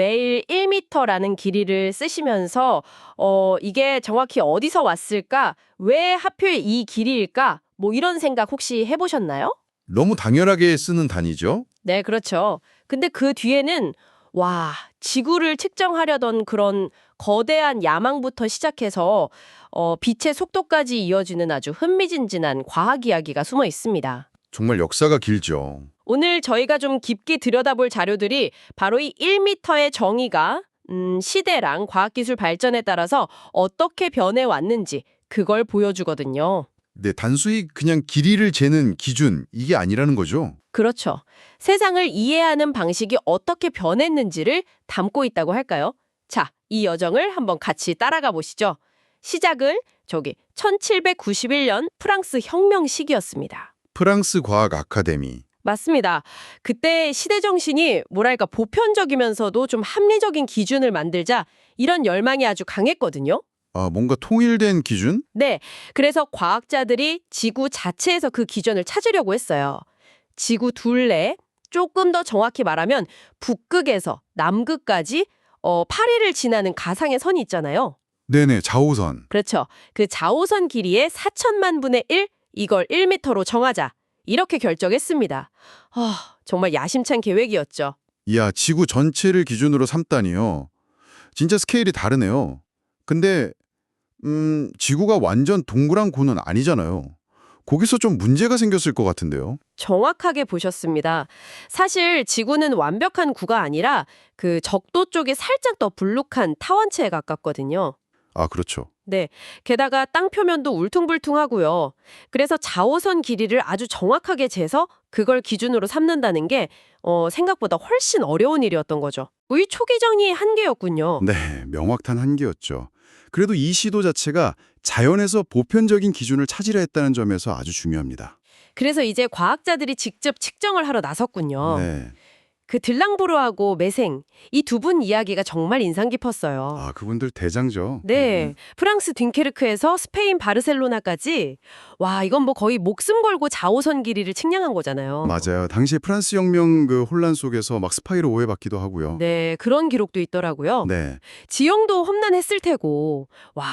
매일 1m라는 길이를 쓰시면서 어 이게 정확히 어디서 왔을까? 왜 하필 이 길이일까? 뭐 이런 생각 혹시 해보셨나요? 너무 당연하게 쓰는 단위죠. 네, 그렇죠. 근데 그 뒤에는 와, 지구를 측정하려던 그런 거대한 야망부터 시작해서 어, 빛의 속도까지 이어지는 아주 흥미진진한 과학 이야기가 숨어 있습니다. 정말 역사가 길죠. 오늘 저희가 좀 깊게 들여다볼 자료들이 바로 이 1m의 정의가 음, 시대랑 과학기술 발전에 따라서 어떻게 변해왔는지 그걸 보여주거든요. 네, 단순히 그냥 길이를 재는 기준 이게 아니라는 거죠. 그렇죠. 세상을 이해하는 방식이 어떻게 변했는지를 담고 있다고 할까요? 자, 이 여정을 한번 같이 따라가 보시죠. 시작은 저기 1791년 프랑스 혁명 시기였습니다. 프랑스 과학 아카데미. 맞습니다. 그때 시대 정신이 뭐랄까 보편적이면서도 좀 합리적인 기준을 만들자 이런 열망이 아주 강했거든요. 아, 뭔가 통일된 기준? 네. 그래서 과학자들이 지구 자체에서 그 기준을 찾으려고 했어요. 지구 둘레, 조금 더 정확히 말하면 북극에서 남극까지 어, 파리를 지나는 가상의 선이 있잖아요. 네네, 자오선. 그렇죠. 그 자오선 길이의 4천만 분의 1, 이걸 1m로 정하자. 이렇게 결정했습니다. 아, 정말 야심찬 계획이었죠. 이야, 지구 전체를 기준으로 삼다니요. 진짜 스케일이 다르네요. 근데 음, 지구가 완전 동그란 고는 아니잖아요. 거기서 좀 문제가 생겼을 것 같은데요. 정확하게 보셨습니다. 사실 지구는 완벽한 구가 아니라 그 적도 쪽이 살짝 더 불룩한 타원체에 가깝거든요. 아, 그렇죠. 네. 게다가 땅 표면도 울퉁불퉁하고요. 그래서 자오선 길이를 아주 정확하게 재서 그걸 기준으로 삼는다는 게 어, 생각보다 훨씬 어려운 일이었던 거죠. 의 초기 정의의 한계였군요. 네, 명확한 한계였죠. 그래도 이 시도 자체가 자연에서 보편적인 기준을 찾으려 했다는 점에서 아주 중요합니다. 그래서 이제 과학자들이 직접 측정을 하러 나섰군요. 네. 그 들랑브루하고 매생 이 두 분 이야기가 정말 인상 깊었어요. 아, 그분들 대장죠. 네, 음. 프랑스 딩케르크에서 스페인 바르셀로나까지 와 이건 뭐 거의 목숨 걸고 자오선 길이를 측량한 거잖아요. 맞아요. 당시 프랑스 혁명 그 혼란 속에서 막 스파이로 오해받기도 하고요. 네, 그런 기록도 있더라고요. 네. 지형도 험난했을 테고 와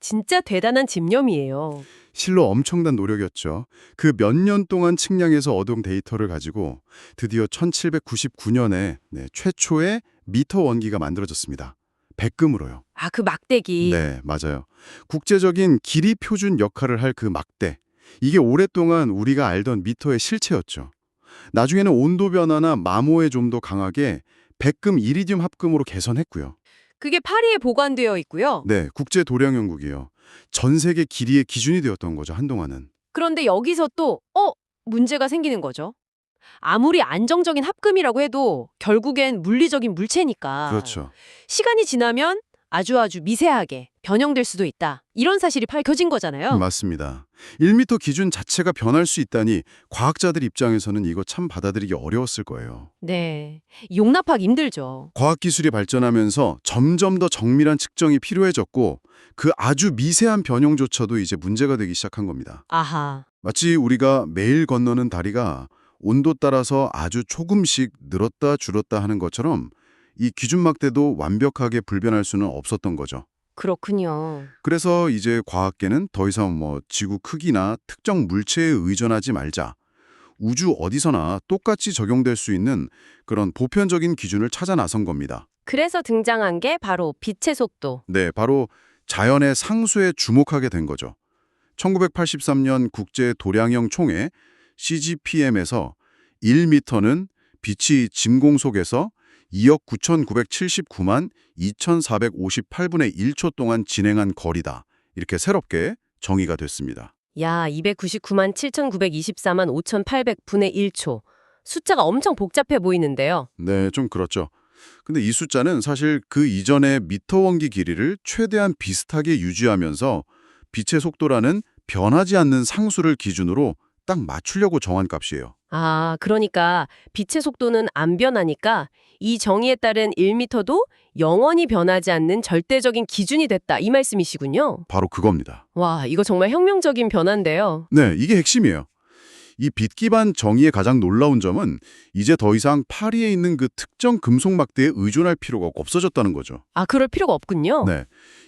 진짜 대단한 집념이에요. 실로 엄청난 노력이었죠. 그 몇 년 동안 측량해서 얻은 데이터를 가지고 드디어 1799년에 네, 최초의 미터 원기가 만들어졌습니다. 백금으로요. 아 그 막대기. 네, 맞아요. 국제적인 길이 표준 역할을 할 그 막대. 이게 오랫동안 우리가 알던 미터의 실체였죠. 나중에는 온도 변화나 마모에 좀 더 강하게 백금 이리듐 합금으로 개선했고요. 그게 파리에 보관되어 있고요. 네, 국제 도량 연구기요. 전 세계 길이의 기준이 되었던 거죠, 한동안은. 그런데 여기서 또 어? 문제가 생기는 거죠. 아무리 안정적인 합금이라고 해도 결국엔 물리적인 물체니까. 그렇죠. 시간이 지나면 아주 아주 미세하게 변형될 수도 있다. 이런 사실이 밝혀진 거잖아요. 맞습니다. 1m 기준 자체가 변할 수 있다니 과학자들 입장에서는 이거 참 받아들이기 어려웠을 거예요. 네. 용납하기 힘들죠. 과학기술이 발전하면서 점점 더 정밀한 측정이 필요해졌고 그 아주 미세한 변형조차도 이제 문제가 되기 시작한 겁니다. 아하. 마치 우리가 매일 건너는 다리가 온도 따라서 아주 조금씩 늘었다 줄었다 하는 것처럼 이 기준 막대도 완벽하게 불변할 수는 없었던 거죠. 그렇군요. 그래서 이제 과학계는 더 이상 뭐 지구 크기나 특정 물체에 의존하지 말자. 우주 어디서나 똑같이 적용될 수 있는 그런 보편적인 기준을 찾아 나선 겁니다. 그래서 등장한 게 바로 빛의 속도. 네, 바로 자연의 상수에 주목하게 된 거죠. 1983년 국제 도량형 총회 CGPM에서 1m는 빛이 진공 속에서 2억 9,979만 2,458분의 1초 동안 진행한 거리다. 이렇게 새롭게 정의가 됐습니다. 야, 299만 7,924만 5,800분의 1초. 숫자가 엄청 복잡해 보이는데요. 네, 좀 그렇죠. 근데 이 숫자는 사실 그 이전의 미터 원기 길이를 최대한 비슷하게 유지하면서 빛의 속도라는 변하지 않는 상수를 기준으로 딱 맞추려고 정한 값이에요. 아, 그러니까 빛의 속도는 안 변하니까 이 정의에 따른 1m도 영원히 변하지 않는 절대적인 기준이 됐다. 이 말씀이시군요. 바로 그겁니다. 와, 이거 정말 혁명적인 변화인데요. 네, 이게 핵심이에요. 이 빛 기반 정의의 가장 놀라운 점은 이제 더 이상 파리에 있는 그 특정 금속 막대에 의존할 필요가 없어졌다는 거죠. 아, 그럴 필요가 없군요. 네.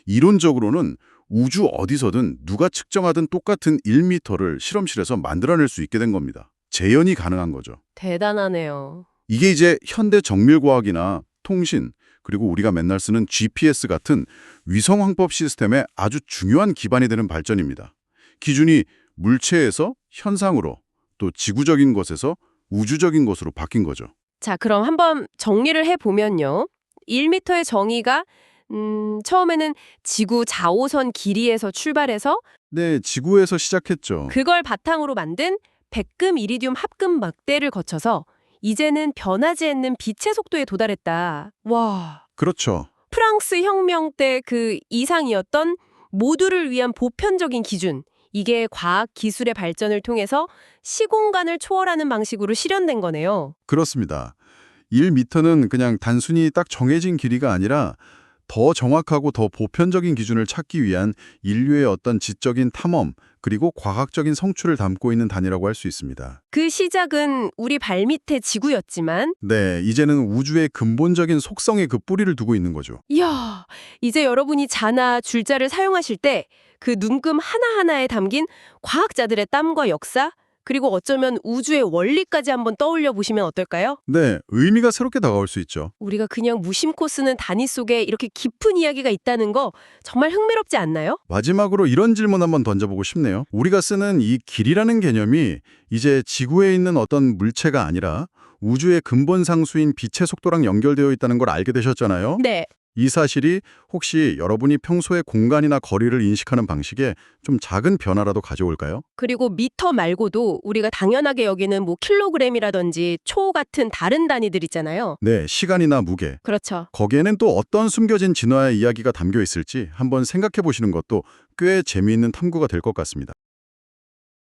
이론적으로는 우주 어디서든 누가 측정하든 똑같은 1미터를 실험실에서 만들어낼 수 있게 된 겁니다. 재현이 가능한 거죠. 대단하네요. 이게 이제 현대 정밀과학이나 통신, 그리고 우리가 맨날 쓰는 GPS 같은 위성 항법 시스템의 아주 중요한 기반이 되는 발전입니다. 기준이 물체에서 현상으로, 또 지구적인 것에서 우주적인 것으로 바뀐 거죠. 자, 그럼 한번 정리를 해보면요. 1m의 정의가 음, 처음에는 지구 자오선 길이에서 출발해서 네, 지구에서 시작했죠. 그걸 바탕으로 만든 백금 이리듐 합금 막대를 거쳐서 이제는 변하지 않는 빛의 속도에 도달했다. 와, 그렇죠. 프랑스 혁명 때 그 이상이었던 모두를 위한 보편적인 기준. 이게 과학 기술의 발전을 통해서 시공간을 초월하는 방식으로 실현된 거네요. 그렇습니다. 1미터는 그냥 단순히 딱 정해진 길이가 아니라 더 정확하고 더 보편적인 기준을 찾기 위한 인류의 어떤 지적인 탐험 그리고 과학적인 성취를 담고 있는 단위라고 할 수 있습니다. 그 시작은 우리 발밑에 지구였지만 네, 이제는 우주의 근본적인 속성에 그 뿌리를 두고 있는 거죠. 이야, 이제 여러분이 자나 줄자를 사용하실 때 그 눈금 하나하나에 담긴 과학자들의 땀과 역사, 그리고 어쩌면 우주의 원리까지 한번 떠올려 보시면 어떨까요? 네, 의미가 새롭게 다가올 수 있죠. 우리가 그냥 무심코 쓰는 단위 속에 이렇게 깊은 이야기가 있다는 거 정말 흥미롭지 않나요? 마지막으로 이런 질문 한번 던져보고 싶네요. 우리가 쓰는 이 길이라는 개념이 이제 지구에 있는 어떤 물체가 아니라 우주의 근본 상수인 빛의 속도랑 연결되어 있다는 걸 알게 되셨잖아요. 네. 이 사실이 혹시 여러분이 평소에 공간이나 거리를 인식하는 방식에 좀 작은 변화라도 가져올까요? 그리고 미터 말고도 우리가 당연하게 여기는 뭐 킬로그램이라든지 초 같은 다른 단위들 있잖아요. 네, 시간이나 무게. 그렇죠. 거기에는 또 어떤 숨겨진 진화의 이야기가 담겨 있을지 한번 생각해 보시는 것도 꽤 재미있는 탐구가 될 것 같습니다.